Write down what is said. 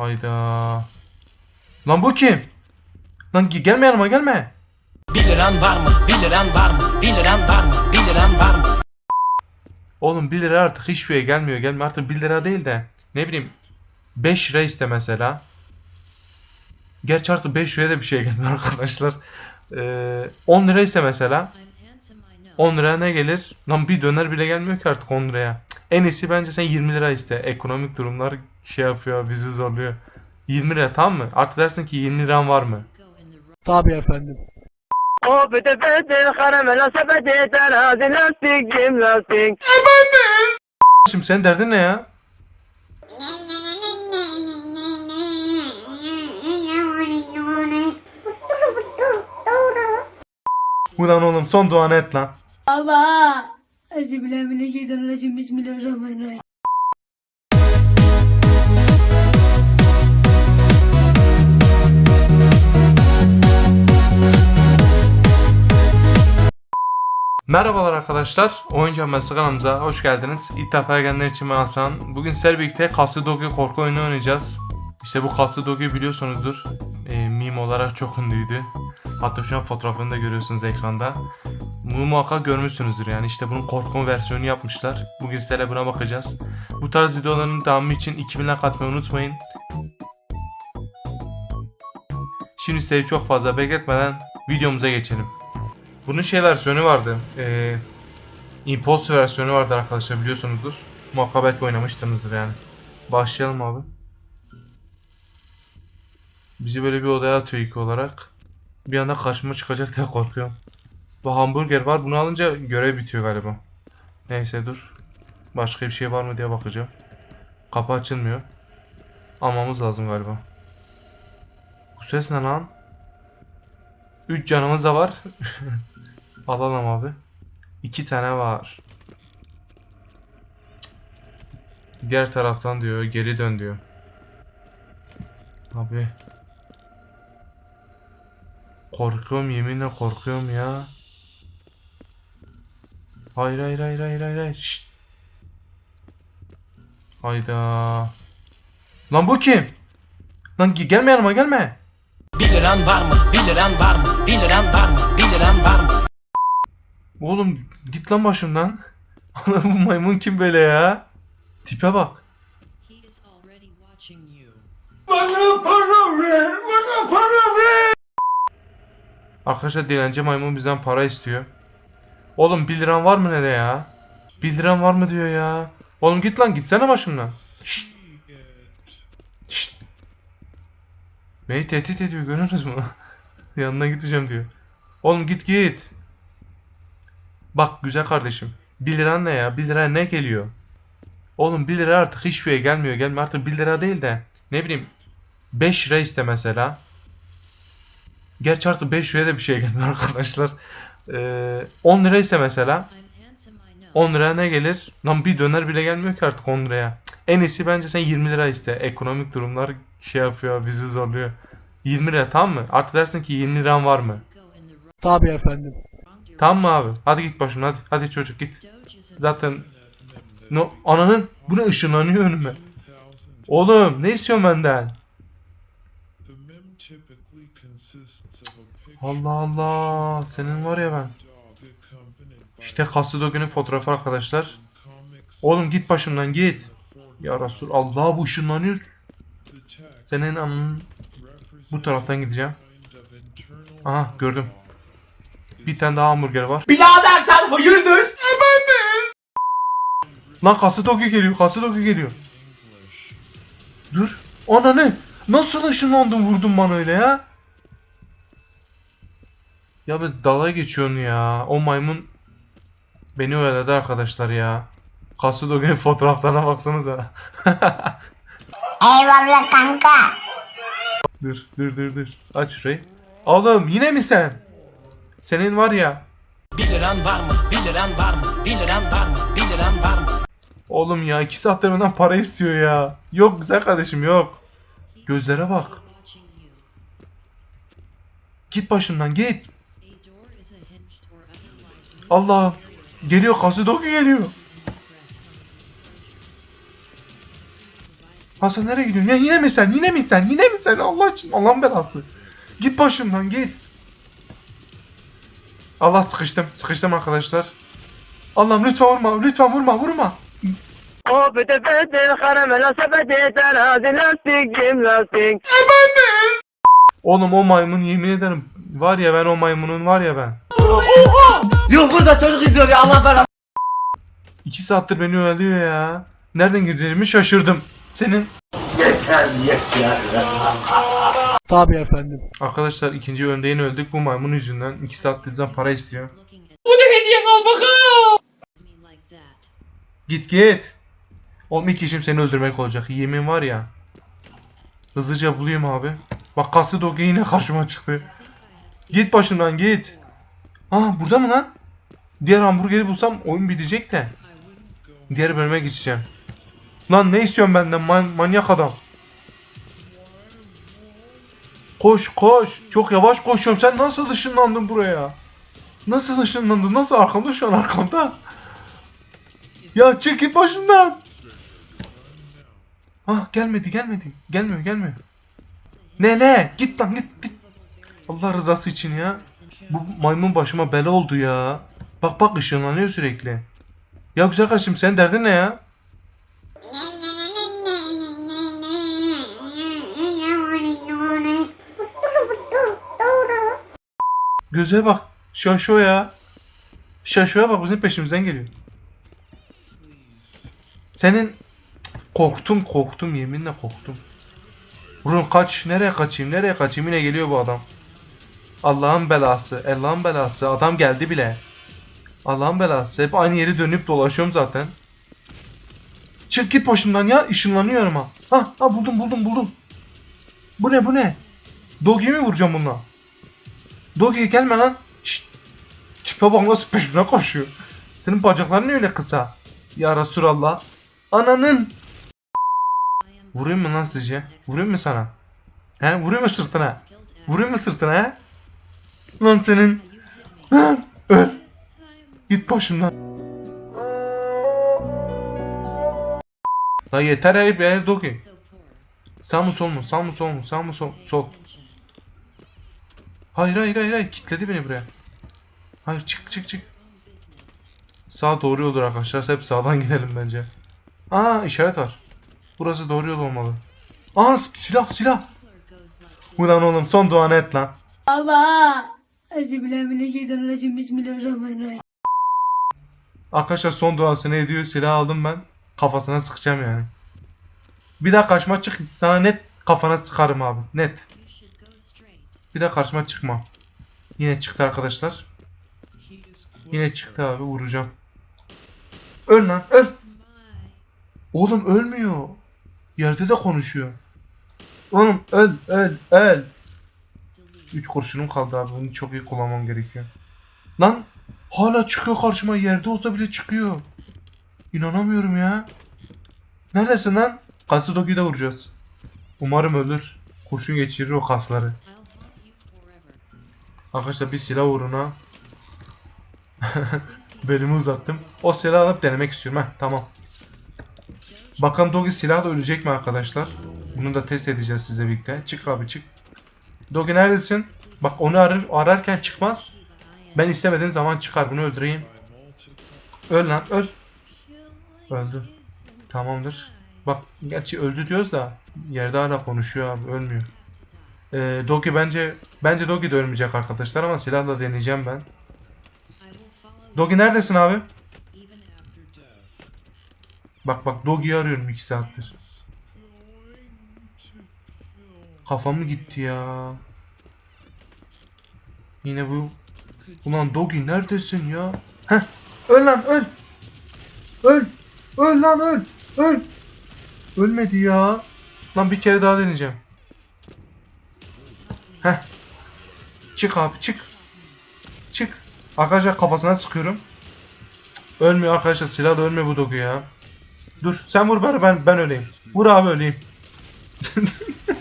Hayda. Lan bu kim? Lan ge- gelme yanıma gelme. 1 liran var mı? 1 liran var mı? 1 liran var mı? 1 liran var mı? Oğlum 1 lira artık hiçbir yere gelmiyor. Gelme artık 1 lira değil de. Ne bileyim 5 lira iste mesela. Gerçi artık 5 liraya da bir şey gelmiyor arkadaşlar. Ee, 10 lira iste mesela. 10 liraya ne gelir? Lan bir döner bile gelmiyor ki artık 10 liraya. En iyisi bence sen 20 lira iste. Ekonomik durumlar şey yapıyor, bizi zorluyor. 20 lira tamam mı? Artık dersin ki 20 liran var mı? Tabii efendim. O bete bete karamela sepeti terazi lastik cim lastik. Şimdi senin derdin ne ya? Ulan oğlum son duanı et lan. Allah. Euzubillahimineşşeytanirracim. Bismillahirrahmanirrahim. Merhabalar arkadaşlar. Oyuncu Hamasi kanalımıza hoş geldiniz. İlk defa gelenler için ben Hasan. Bugün sizlerle birlikte Dogi korku oyunu oynayacağız. İşte bu Kaslı Dogi'yi biliyorsunuzdur. E, meme olarak çok ünlüydü. Hatta şu an fotoğrafını da görüyorsunuz ekranda. Muhakkak görmüşsünüzdür yani. İşte bunun korku versiyonu yapmışlar. Bugün sizlerle buna bakacağız. Bu tarz videoların devamı için 2000 like atmayı unutmayın. Şimdi sizi çok fazla bekletmeden videomuza geçelim. Bunun şey versiyonu vardı. Ee, Imposter versiyonu vardı arkadaşlar biliyorsunuzdur. Muhakkak belki oynamıştınızdır yani. Başlayalım abi. Bizi böyle bir odaya atıyor ilk olarak. Bir anda karşıma çıkacak diye korkuyorum. Bu hamburger var. Bunu alınca görev bitiyor galiba. Neyse dur. Başka bir şey var mı diye bakacağım. Kapı açılmıyor. Almamız lazım galiba. Bu ses ne lan? 3 canımız da var. Alalım abi. 2 tane var. Diğer taraftan diyor. Geri dön diyor. Abi. Korkuyorum yeminle korkuyorum ya. Hayır hayır hayır hayır hayır hayır. Şşt. Hayda. Lan bu kim? Lan ge- gelme yanıma gelme. 1 liran var mı? 1 liran var mı? 1 liran var mı? 1 liran var mı? Oğlum git lan başımdan. Oğlum bu maymun kim böyle ya? Tipe bak. He is already watching you. Arkadaşlar dilenci maymun bizden para istiyor. Oğlum 1 liran var mı ne de ya? 1 liran var mı diyor ya. Oğlum git lan gitsene başımdan. Şşt. Şşt. Beni tehdit ediyor görüyorsunuz mu? Yanına gitmeyeceğim diyor. Oğlum git git. Bak güzel kardeşim. 1 liran ne ya? 1 lira ne geliyor? Oğlum 1 lira artık hiçbir yere gelmiyor. Gelme artık 1 lira değil de. Ne bileyim 5 lira iste mesela. Gerçi artık 5 liraya da bir şey gelmiyor arkadaşlar. Ee, 10 lira ise mesela. I'm handsome, I know. 10 liraya ne gelir? Lan bir döner bile gelmiyor ki artık 10 liraya. En iyisi bence sen 20 lira iste. Ekonomik durumlar şey yapıyor, bizi zorluyor. 20 lira tamam mı? Artık dersin ki 20 liran var mı? Tabii efendim. Tamam mı abi? Hadi git başımdan hadi. Hadi çocuk git. Zaten no ananın bu ne ışınlanıyor önüme. Oğlum ne istiyorsun benden? Allah Allah senin var ya ben. İşte Kaslı Doge'nin fotoğrafı arkadaşlar. Oğlum git başımdan git. Ya Resul Allah bu ışınlanıyor. Senin anın bu taraftan gideceğim. Aha gördüm. Bir tane daha hamburger var. Birader sen hayırdır? Lan Kaslı Doge geliyor. Kaslı Doge geliyor. Dur. Ana ne? Nasıl ışınlandın vurdun bana öyle ya? Ya bir dalga geçiyorsun ya. O maymun beni oyaladı arkadaşlar ya. Kaslı Doge'nin fotoğraflarına baksanıza. Eyvallah kanka. dur dur dur dur. Aç şurayı. Oğlum yine mi sen? Senin var ya. 1 liran var mı? 1 liran var mı? 1 liran var mı? 1 liran var mı? Oğlum ya iki saattir benden para istiyor ya. Yok güzel kardeşim yok. Gözlere bak. Git başımdan git. Otherwise moved Allah. Geliyor Kasidoki geliyor. Hasan nereye gidiyorsun? Ya yine mi sen? Yine mi sen? Yine mi sen? Allah için Allah'ın belası. Git başımdan git. Allah sıkıştım. Sıkıştım arkadaşlar. Allah'ım lütfen vurma. Lütfen vurma. Vurma. O bete bete karamela sepeti terazi lastik cim lastik Oğlum o maymun yemin ederim. Var ya ben o maymunun var ya ben. Yok burada çocuk izliyor ya Allah belanı. İki saattir beni oyalıyor ya. Nereden girdiğimi şaşırdım. Senin Tabii efendim. arkadaşlar ikinci öndeğin öldük bu maymun yüzünden. İki saattir bizden para istiyor. Bu ne hediye al bakalım. Git git. Oğlum ilk işim seni öldürmek olacak. Yemin var ya. Hızlıca bulayım abi. Bak kaslı dogi yine karşıma çıktı. Git başımdan git. Ah burada mı lan? Diğer hamburgeri bulsam oyun bitecek de. Diğer bölüme geçeceğim. Lan ne istiyorsun benden man- manyak adam? Koş koş. Çok yavaş koşuyorum. Sen nasıl ışınlandın buraya? Nasıl ışınlandın? Nasıl arkamda şu an arkamda? Ya çık git başımdan. Ah gelmedi gelmedi. Gelmiyor gelmiyor. Ne ne? Git lan git git. Allah rızası için ya. Bu maymun başıma bela oldu ya. Bak bak ışınlanıyor sürekli. Ya güzel kardeşim senin derdin ne ya? Göze bak. Şaşo ya. Şaşoya bak bizim peşimizden geliyor. Senin korktum korktum yeminle korktum. Vurun kaç nereye kaçayım nereye kaçayım yine geliyor bu adam. Allah'ın belası Allah'ın belası adam geldi bile. Allah'ın belası hep aynı yeri dönüp dolaşıyorum zaten. Çık git başımdan ya ışınlanıyorum ha. Ha ha buldum buldum buldum. Bu ne bu ne? Dogi'yi mi vuracağım bununla? Dogi gelme lan. Şşt. Tipe bak nasıl peşimden koşuyor. Senin bacakların öyle kısa? Ya Resulallah. Ananın. Vurayım mı lan sizce? Vurayım mı sana? He? Vurayım mı sırtına? Vurayım mı sırtına he? Lan senin. me. Öl. Git başımdan. La yeter herif so poor. Sağ mı sol mu? Sağ mı sol mu? Sağ mı sol? Sol. Hayır hayır hayır hayır. Kitledi beni buraya. Hayır çık çık çık. Sağ doğru yoldur arkadaşlar. Hep sağdan gidelim bence. Aa işaret var. Burası doğru yol olmalı. Aa silah silah. Ulan oğlum son duanı et lan. Baba. Euzubillahimineşşeytanirracim. Bismillahirrahmanirrahim. Arkadaşlar son duasını ediyor. Silah aldım ben. Kafasına sıkacağım yani. Bir daha karşıma çık. Sana net kafana sıkarım abi. Net. Bir daha karşıma çıkma. Yine çıktı arkadaşlar. Yine çıktı abi vuracağım. Öl lan öl. Oğlum ölmüyor. Yerde de konuşuyor. Oğlum öl öl öl. Delete. 3 kurşunum kaldı abi. Bunu çok iyi kullanmam gerekiyor. Lan hala çıkıyor karşıma. Yerde olsa bile çıkıyor. İnanamıyorum ya. Neredesin lan? Katsudoki'yi de vuracağız. Umarım ölür. Kurşun geçirir o kasları. Arkadaşlar bir silah uğruna belimi uzattım. O silahı alıp denemek istiyorum. Heh, tamam. Bakalım Dogi silahla ölecek mi arkadaşlar? Bunu da test edeceğiz sizle birlikte. Çık abi çık. Dogi neredesin? Bak onu arar, ararken çıkmaz. Ben istemediğim zaman çıkar. Bunu öldüreyim. Öl lan öl. Öldü. Tamamdır. Bak gerçi öldü diyoruz da yerde hala konuşuyor abi ölmüyor. Ee, Dogi bence bence Dogi de ölmeyecek arkadaşlar ama silahla deneyeceğim ben. Dogi neredesin abi? Bak bak Dogi'yi arıyorum 2 saattir. Kafam mı gitti ya? Yine bu. Ulan Dogi neredesin ya? Heh. Öl lan öl. Öl. Öl lan öl. Öl. Ölmedi ya. Lan bir kere daha deneyeceğim. Heh. Çık abi çık. Çık. Arkadaşlar kafasına sıkıyorum. Cık, Ölmüyor arkadaşlar silahla ölmüyor bu Dogi ya. Dur sen vur bari ben ben öleyim. Vur abi öleyim.